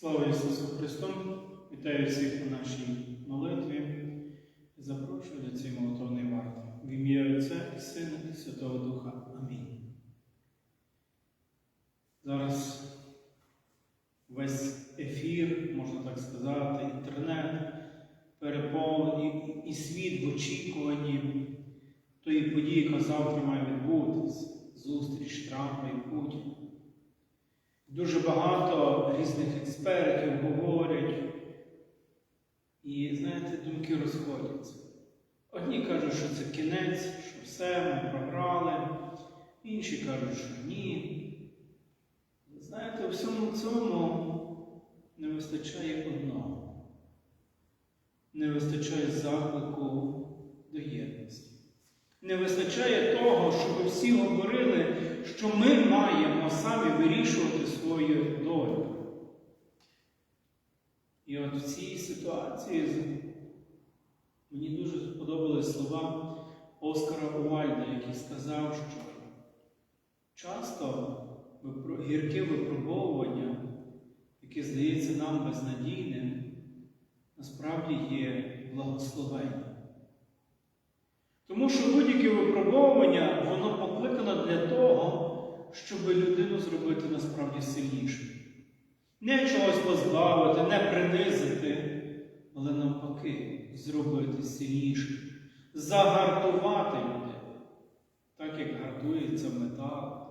Слава Ісусу Христу! Вітаю всіх у нашій молитві і запрошую до цієї молитовної варти. В ім'я Отця і Сина і Святого Духа. Амінь. Зараз весь ефір, можна так сказати, інтернет переповнений і, світ в очікуванні тої події, яка завтра має відбутися, зустріч Трампа і Путіна. Дуже багато різних експертів говорять, і, знаєте, думки розходяться. Одні кажуть, що це кінець, що все, ми програли, інші кажуть, що ні. Знаєте, у всьому цьому не вистачає одного. Не вистачає заклику до єдності. Не вистачає того, щоб всі говорили, що ми маємо самі вирішувати свою долю. І от в цій ситуації мені дуже сподобались слова Оскара Уальда, який сказав, що часто гірке випробовування, яке здається нам безнадійним, насправді є благословенням. Тому що будь-яке випробовування, воно покликано для того, щоб людину зробити насправді сильнішою. Не чогось позбавити, не принизити, навпаки, зробити сильнішою, загартувати людину, так як гартується метал,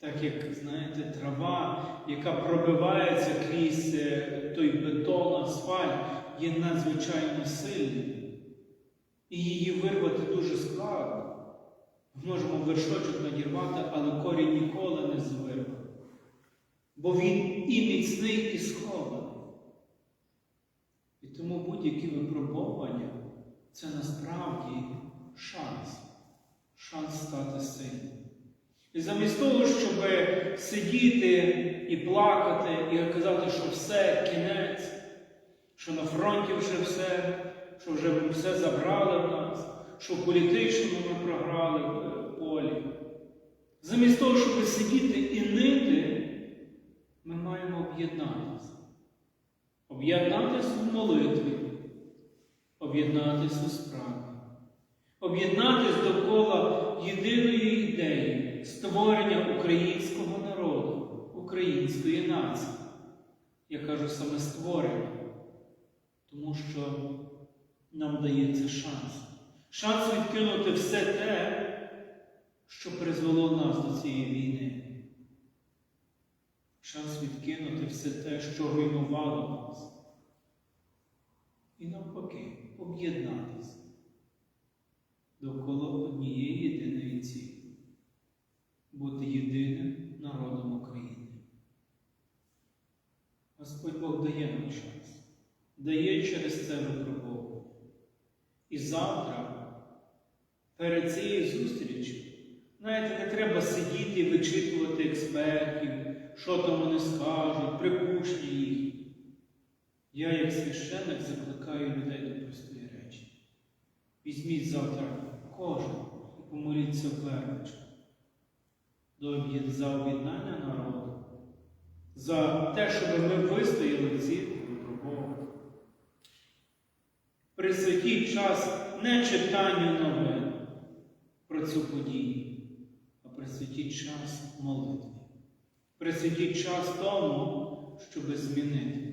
так як, знаєте, трава, яка пробивається крізь е, той бетон, асфальт, є надзвичайно сильною. І її вирвати дуже складно. Можемо вершочок надірвати, але корінь ніколи не звирве. Бо він і міцний, і схований. Тому будь-які випробування це насправді шанс. Шанс стати сильним. І замість того, щоб сидіти і плакати, і казати, що все, кінець, що на фронті вже все, що вже все забрали в нас, що в політичному ми програли в полі. Замість того, щоб сидіти і нити, ми маємо об'єднатися. Об'єднатися в молитві, об'єднатися у справі, об'єднатися довкола єдиної ідеї створення українського народу, української нації. Я кажу саме створення, тому що нам дається шанс. Шанс відкинути все те, що призвело нас до цієї війни. Шанс відкинути все те, що руйнувало нас. Навпаки, об'єднатися довкола однієї єдиної цілі бути єдиним народом України. Господь Бог дає нам шанс, дає через це випробовування. І завтра, перед цією зустрічю, знаєте, не треба сидіти і вичитувати експертів, що там вони скажуть, припущення їх. Я, як священник, закликаю людей до простої речі. Візьміть завтра кожен і помоліться вервичку до за об'єднання народу, за те, щоб ми вистояли ці випробовування. Присвятіть час не читанню новин про цю подію, а присвятіть час молитві. Присвятіть час тому, щоб змінити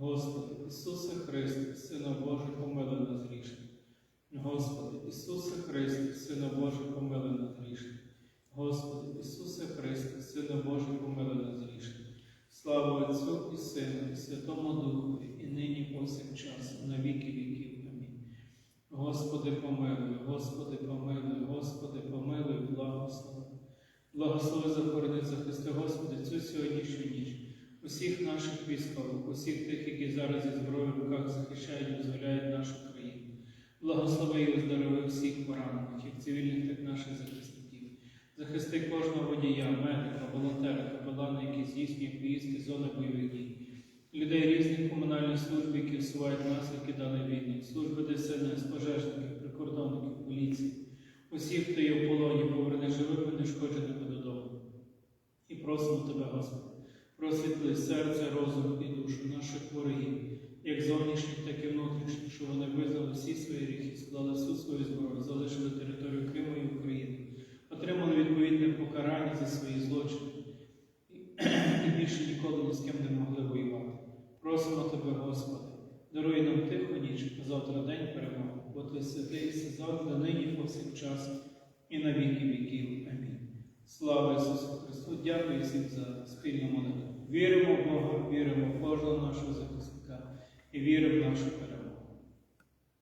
Господи Ісусе Христе, Сина Божий, помилуй нас грішних. Господи Ісусе Христе, Сина Божий, помилуй нас грішних. Господи Ісусе Христе, Сина Божий, помилуй нас грішних. Слава Отцю і Сину, і Святому Духу, і нині повсякчас, і на віки віків. Амінь. Господи, помилуй, Господи, помилуй, Господи, помилуй, благослови. Благослови захорони захисти, Господи, цю сьогоднішню ніч. Усіх наших військових, усіх тих, які зараз зі зброєю в руках захищають і дозволяють нашу країну. Благослови і оздорови всіх поранених, як цивільних, так і наших захисників. Захисти кожного водія, медика, волонтера, капелана, які здійснюють поїздки зони бойових дій. Людей різних комунальних служб, які всувають наслідки даної війни, служби ДСНС, пожежників, прикордонників, поліції. Усіх, хто є в полоні, поверни живими, нешкодженими додому. І просимо Тебе, Господи, просвітли серце, розум і душу наших ворогів, як зовнішніх, так і внутрішніх, що вони визнали всі свої гріхи, склали всю свою зброю, залишили територію Криму і України, отримали відповідне покарання за свої злочини і більше ніколи ні з ким не могли воювати. Просимо Тебе, Господи, даруй нам тиху ніч, а завтра день перемоги, бо Ти святий все завжди, нині повсякчас і на віки віків. Амінь. Слава Ісусу Христу! Дякую всім за спільну молитву. Віримо в Бога, віримо в кожного нашого захисника і віримо в нашу перемогу.